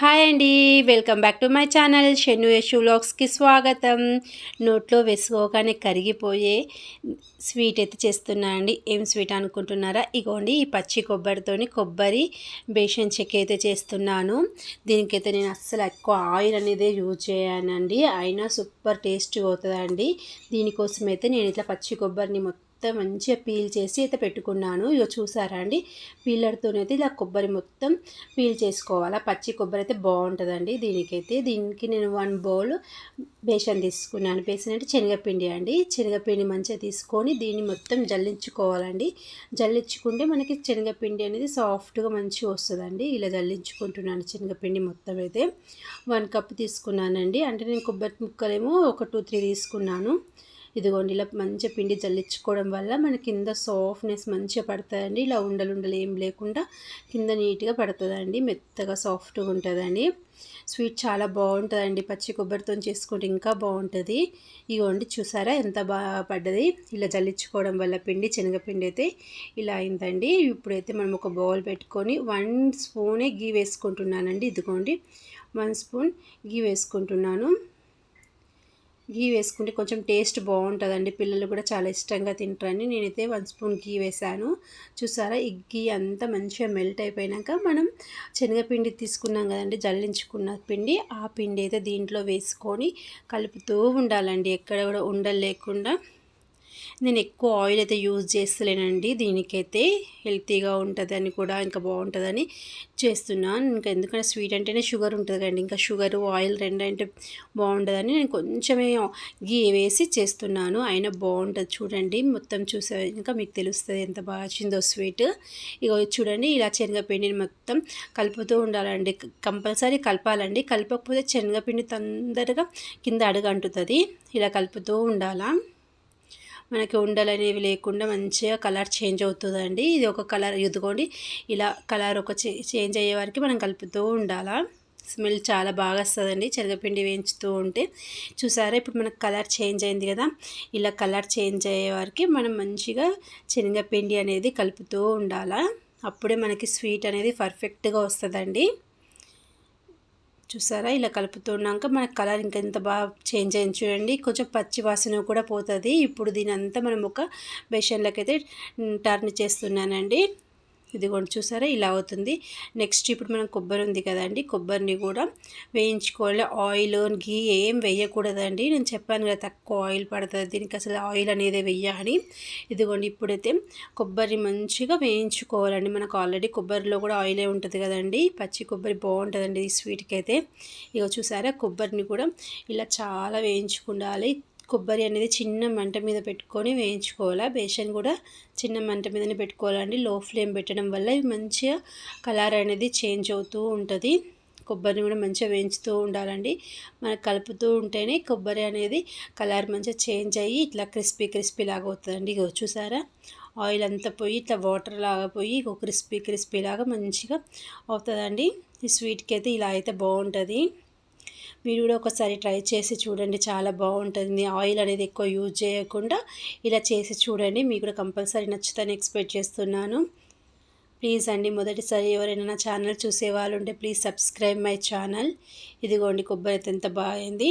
Hi అండి welcome back to my channel Shennu Yashu వ్లాగ్స్కి స్వాగతం. నోట్లో వేసుకోగానే కరిగిపోయే స్వీట్ అయితే చేస్తున్నా అండి. ఏం స్వీట్ అనుకుంటున్నారా? ఇగోండి ఈ పచ్చి కొబ్బరితోని కొబ్బరి బేషన్ చెక్క అయితే చేస్తున్నాను. దీనికైతే నేను అస్సలు ఎక్కువ ఆయిల్ అనేది యూజ్ చేయనండి. అయినా సూపర్ టేస్ట్ అవుతుందండి దీనికోసం అయితే నేను ఇట్లా పచ్చి కొబ్బరిని మొత్తం మొత్తం మంచిగా పీల్ చేసి అయితే పెట్టుకున్నాను. ఇక చూసారా అండి? పీలర్తోనైతే ఇలా కొబ్బరి మొత్తం పీల్ చేసుకోవాలి. పచ్చి కొబ్బరి అయితే బాగుంటుందండి దీనికైతే. దీనికి నేను వన్ బౌల్ బేసన్ తీసుకున్నాను. బేసన్ అంటే శనగపిండి అండి. శనగపిండి మంచిగా తీసుకొని దీన్ని మొత్తం జల్లించుకోవాలండి. జల్లించుకుంటే మనకి శనగపిండి అనేది సాఫ్ట్గా మంచిగా వస్తుందండి. ఇలా జల్లించుకుంటున్నాను శనగపిండి మొత్తం అయితే. వన్ కప్ తీసుకున్నానండి. అంటే నేను కొబ్బరి ముక్కలేమో ఒక టూ త్రీ తీసుకున్నాను. ఇదిగోండి ఇలా మంచిగా పిండి జల్లించుకోవడం వల్ల మన కింద సాఫ్ట్నెస్ మంచిగా పడుతుందండి. ఇలా ఉండలు ఉండలు ఏం లేకుండా కింద నీట్గా పడుతుందండి. మెత్తగా సాఫ్ట్గా ఉంటుందండి. స్వీట్ చాలా బాగుంటుందండి. పచ్చి కొబ్బరితో చేసుకుంటే ఇంకా బాగుంటుంది. ఇగోండి చూసారా ఎంత బాగా పడ్డది? ఇలా జల్లించుకోవడం వల్ల పిండి శనగపిండి అయితే ఇలా అయిందండి. ఇప్పుడైతే మనం ఒక బౌల్ పెట్టుకొని వన్ స్పూనే గీ వేసుకుంటున్నానండి. ఇదిగోండి వన్ స్పూన్ గీ వేసుకుంటున్నాను. గీ వేసుకుంటే కొంచెం టేస్ట్ బాగుంటుందండి. పిల్లలు కూడా చాలా ఇష్టంగా తింటారని నేనైతే వన్ స్పూన్ గీ వేసాను చూసారా? ఈ గీ అంతా మంచిగా మెల్ట్ అయిపోయాక మనం శనగపిండి తీసుకున్నాం కదండి జల్లించుకున్న పిండి. ఆ పిండి అయితే దీంట్లో వేసుకొని కలుపుతూ ఉండాలండి. ఎక్కడ కూడా ఉండలు లేకుండా నేను ఎక్కువ ఆయిల్ అయితే యూజ్ చేస్తలేనండి. దీనికైతే హెల్తీగా ఉంటుందని కూడా ఇంకా బాగుంటుందని చేస్తున్నాను. ఇంకా ఎందుకంటే స్వీట్ అంటేనే షుగర్ ఉంటుంది కండి ఇంకా షుగర్ ఆయిల్ రెండు అంటే బాగుంటుందని నేను కొంచెమే గీ వేసి చేస్తున్నాను. అయినా బాగుంటుంది. చూడండి మొత్తం చూసే ఇంకా మీకు తెలుస్తుంది ఎంత బాగా వచ్చిందో స్వీట్ ఇక చూడండి ఇలా శనగపిండిని మొత్తం కలుపుతూ ఉండాలండి. కంపల్సరీ కలపాలండి. కలపకపోతే శనగపిండి తొందరగా కింద అడుగంటుతుంది. ఇలా కలుపుతూ ఉండాలా. మనకి ఉండలు అనేవి లేకుండా మంచిగా కలర్ చేంజ్ అవుతుందండి. ఇది ఒక కలర్ ఎదుకోండి ఇలా కలర్ ఒక చేంజ్ అయ్యే వరకు మనం కలుపుతూ ఉండాలా. స్మెల్ చాలా బాగా వస్తుందండి. శనగపిండి వేయించుతూ ఉంటే. చూసారా? ఇప్పుడు మనకు కలర్ చేంజ్ అయింది కదా. ఇలా కలర్ చేంజ్ అయ్యే వరకు మనం మంచిగా శనగపిండి అనేది కలుపుతూ ఉండాలా. అప్పుడే మనకి స్వీట్ అనేది పర్ఫెక్ట్గా వస్తుందండి. చూసారా? ఇలా కలుపుతున్నాక మన కలర్ ఇంకా ఎంత బాగా చేంజ్ అయింది చూడండి. కొంచెం పచ్చి వాసన కూడా పోతుంది. ఇప్పుడు దీని అంతా మనం ఒక బేషన్లోకి అయితే టర్న్ చేస్తున్నానండి. ఇదిగోండి చూసారా ఇలా అవుతుంది. నెక్స్ట్ ఇప్పుడు మనం కొబ్బరి ఉంది కదండి కొబ్బరిని కూడా వేయించుకోవాలి. ఆయిల్ గీ ఏం వేయకూడదండి. నేను చెప్పాను కదా తక్కువ ఆయిల్ పడుతుంది దీనికి అసలు ఆయిల్ అనేది వెయ్యాలి ఇదిగోండి ఇప్పుడైతే కొబ్బరి మంచిగా వేయించుకోవాలండి. మనకు ఆల్రెడీ కొబ్బరిలో కూడా ఆయిలే ఉంటుంది కదండి. పచ్చి కొబ్బరి బాగుంటుందండి ఈ స్వీట్కి అయితే ఇక చూసారా కొబ్బరిని కూడా ఇలా చాలా వేయించుకుండాలి. కొబ్బరి అనేది చిన్న మంట మీద పెట్టుకొని వేయించుకోవాలి. బేసన్ కూడా చిన్న మంట మీదనే పెట్టుకోవాలండి. లో ఫ్లేమ్ పెట్టడం వల్ల ఇవి మంచిగా కలర్ అనేది చేంజ్ అవుతూ ఉంటుంది. కొబ్బరిని కూడా మంచిగా వేయించుతూ ఉండాలండి. మనకు కలుపుతూ ఉంటేనే కొబ్బరి అనేది కలర్ మంచిగా చేంజ్ అయ్యి ఇట్లా క్రిస్పీ క్రిస్పీ లాగా అవుతుందండి. ఇక చూసారా? ఆయిల్ అంతా పోయి ఇట్లా వాటర్ లాగా పోయి ఇక క్రిస్పీ క్రిస్పీ లాగా మంచిగా అవుతుందండి. ఈ స్వీట్కి అయితే ఇలా అయితే బాగుంటుంది. మీరు కూడా ఒకసారి ట్రై చేసి చూడండి చాలా బాగుంటుంది. ఆయిల్ అనేది ఎక్కువ యూజ్ చేయకుండా ఇలా చేసి చూడండి. మీకు కూడా కంపల్సరీ నచ్చుతాను ఎక్స్పెక్ట్ చేస్తున్నాను. ప్లీజ్ అండి మొదటిసారి ఎవరైనా నా ఛానల్ చూసే వాళ్ళు ఉంటే ప్లీజ్ సబ్స్క్రైబ్ మై ఛానల్. ఇదిగోండి కొబ్బరి అయితే ఎంత బాగైంది.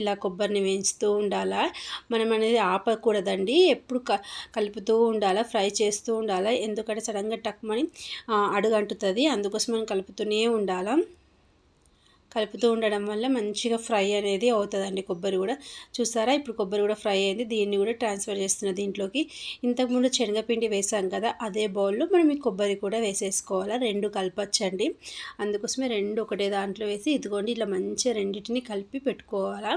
ఇలా కొబ్బరిని వేయించుతూ ఉండాలా? మనం అనేది ఆపకూడదండి. ఎప్పుడు కలుపుతూ ఉండాలా? ఫ్రై చేస్తూ ఉండాలా? ఎందుకంటే సడన్గా టక్మని అడుగంటుతుంది. అందుకోసం మనం కలుపుతూనే ఉండాలా? కలుపుతూ ఉండడం వల్ల మంచిగా ఫ్రై అనేది అవుతుందండి కొబ్బరి కూడా. చూసారా? ఇప్పుడు కొబ్బరి కూడా ఫ్రై అయింది. దీన్ని కూడా ట్రాన్స్ఫర్ చేస్తున్న దీంట్లోకి ఇంతకుముందు శనగపిండి వేసాం కదా అదే బౌల్లో మనం ఈ కొబ్బరి కూడా వేసేసుకోవాలా? రెండు కలపచ్చండి. అందుకోసమే రెండు ఒకటే దాంట్లో వేసి ఇదిగోండి ఇలా మంచిగా రెండింటిని కలిపి పెట్టుకోవాలా?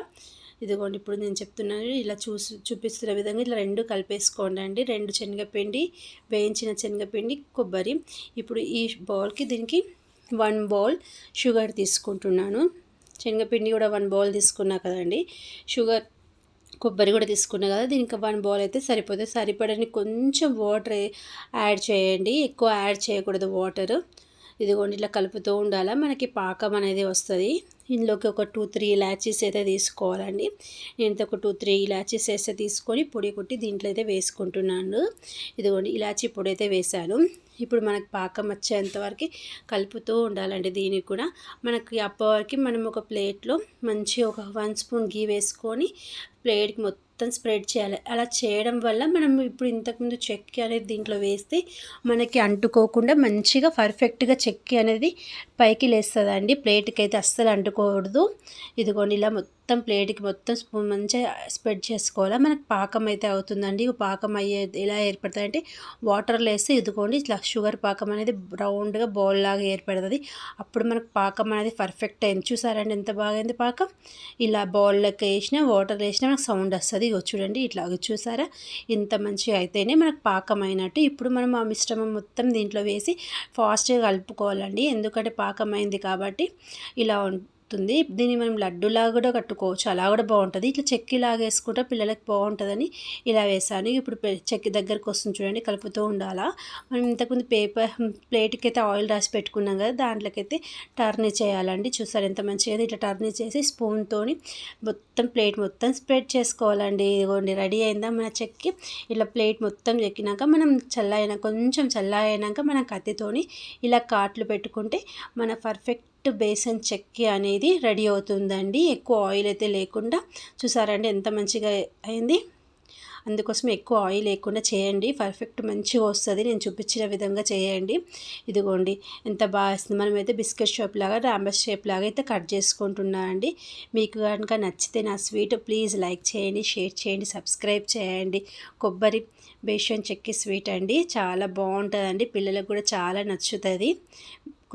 ఇదిగోండి ఇప్పుడు నేను చెప్తున్నాను ఇలా చూసి చూపిస్తున్న విధంగా ఇలా రెండు కలిపేసుకోండి అండి. రెండు శనగపిండి వేయించిన శనగపిండి కొబ్బరి. ఇప్పుడు ఈ బౌల్కి దీనికి వన్ బౌల్ షుగర్ తీసుకుంటున్నాను. శనగపిండి కూడా వన్ బౌల్ తీసుకున్నా కదండి. షుగర్ కొబ్బరి కూడా తీసుకున్నా కదా దీనికి వన్ బౌల్ అయితే సరిపోతుంది. సరిపడని కొంచెం వాటర్ యాడ్ చేయండి. ఎక్కువ యాడ్ చేయకూడదు వాటర్. ఇదిగోండి ఇట్లా కలుపుతూ ఉండాలి. మనకి పాకం అనేది వస్తుంది. ఇందులోకి ఒక టూ త్రీ ఇలాచీస్ అయితే తీసుకోవాలండి. నేను ఒక టూ త్రీ ఇలాచీస్ వేస్తే తీసుకొని పొడి కొట్టి దీంట్లో అయితే వేసుకుంటున్నాను. ఇదిగోండి ఇలాచీ పొడి అయితే వేశాను. ఇప్పుడు మనకు పాకం వచ్చేంతవరకు కలుపుతూ ఉండాలండి దీనికి కూడా. మనకి అప్పవరకు మనం ఒక ప్లేట్లో మంచి ఒక వన్ స్పూన్ గీ వేసుకొని ప్లేట్కి మొత్తం మొత్తం స్ప్రెడ్ చేయాలి. అలా చేయడం వల్ల మనం ఇప్పుడు ఇంతకుముందు చెక్కి అనేది దీంట్లో వేస్తే మనకి అంటుకోకుండా మంచిగా పర్ఫెక్ట్గా చెక్కి అనేది పైకి లేస్తుందండి. ప్లేట్కి అయితే అస్సలు అంటుకోకూడదు. ఇదిగోండి ఇలా మొత్తం మొత్తం ప్లేట్కి మొత్తం స్పూన్ మంచిగా స్ప్రెడ్ చేసుకోవాలి? మనకు పాకం అయితే అవుతుందండి పాకం అయ్యే ఎలా ఏర్పడుతుంది వాటర్లో వేస్తే ఇదిగోండి ఇట్లా షుగర్ పాకం అనేది రౌండ్గా బౌల్ లాగా ఏర్పడుతుంది. అప్పుడు మనకు పాకం అనేది పర్ఫెక్ట్ అయింది. చూసారండి ఎంత బాగైంది పాకం? ఇలా బౌల్లోకి వేసినా వాటర్ వేసినా మనకు సౌండ్ వస్తుంది. ఇగో చూడండి ఇట్లా చూసారా? ఇంత మంచిగా అయితేనే మనకు పాకం అయినట్టు. ఇప్పుడు మనం ఆ మిశ్రమం మొత్తం దీంట్లో వేసి ఫాస్ట్గా కలుపుకోవాలండి. ఎందుకంటే పాకం అయింది కాబట్టి ఇలా వస్తుంది. దీన్ని మనం లడ్డులాగా కూడా కట్టుకోవచ్చు. అలా కూడా బాగుంటుంది. ఇట్లా చెక్కి లాగేసుకుంటే పిల్లలకి బాగుంటుందని ఇలా వేసాను ఇప్పుడు చెక్కి దగ్గరకు వస్తుంది చూడండి కలుపుతూ ఉండాలా. మనం ఇంతకుముందు పేపర్ ప్లేట్కి అయితే ఆయిల్ రాసి పెట్టుకున్నాం కదా దాంట్లోకైతే టర్నీ చేయాలండి. చూసారు ఎంత మంచిగా ఇట్లా టర్నీ చేసి స్పూన్తో మొత్తం ప్లేట్ మొత్తం స్ప్రెడ్ చేసుకోవాలండి. ఇదిగోండి రెడీ అయిందా మన చెక్కి. ఇట్లా ప్లేట్ మొత్తం చెక్కినాక మనం చల్లైనా కొంచెం చల్లైనాక మనం కత్తితోని ఇలా కాట్లు పెట్టుకుంటే మన పర్ఫెక్ట్ బేసన్ చెక్కి అనేది రెడీ అవుతుందండి. ఎక్కువ ఆయిల్ అయితే లేకుండా. చూసారండి ఎంత మంచిగా అయింది. అందుకోసం ఎక్కువ ఆయిల్ లేకుండా చేయండి. పర్ఫెక్ట్ మంచిగా వస్తుంది. నేను చూపించిన విధంగా చేయండి. ఇదిగోండి. ఎంత బాగా వస్తుంది. మనమైతే బిస్కెట్ షేప్ లాగా రాంబస్ షేప్ లాగా అయితే కట్ చేసుకుంటున్నా అండి. మీకు కనుక నచ్చితే నా స్వీట్ ప్లీజ్ లైక్ చేయండి షేర్ చేయండి సబ్స్క్రైబ్ చేయండి. కొబ్బరి బేషన్ చెక్కి స్వీట్ అండి. చాలా బాగుంటుందండి. పిల్లలకు కూడా చాలా నచ్చుతుంది.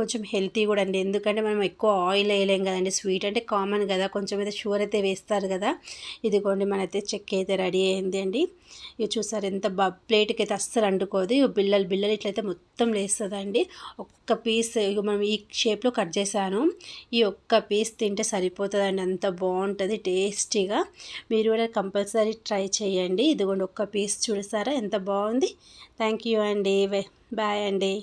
కొంచెం హెల్తీ కూడా అండి. ఎందుకంటే మనం ఎక్కువ ఆయిల్ వేయలేం కదండి. స్వీట్ అంటే కామన్ కదా. కొంచెం అయితే షుగర్ అయితే వేస్తారు కదా. ఇదిగోండి మనైతే చెక్ అయితే రెడీ అయింది అండి. ఇక చూసారు ఎంత బా ప్లేట్కి అయితే అస్సలు అంటుకోదు. బిల్లలు బిల్లలు ఇట్లయితే మొత్తం లేస్తుందండి. ఒక్క పీస్ ఇక మనం ఈ షేప్లో కట్ చేశాను. ఈ ఒక్క పీస్ తింటే సరిపోతుందండి. అంత బాగుంటుంది టేస్టీగా. మీరు కూడా కంపల్సరీ ట్రై చేయండి. ఇదిగోండి ఒక్క పీస్ చూసారా? ఎంత బాగుంది. థ్యాంక్ యూ అండి. బాయ్ అండి.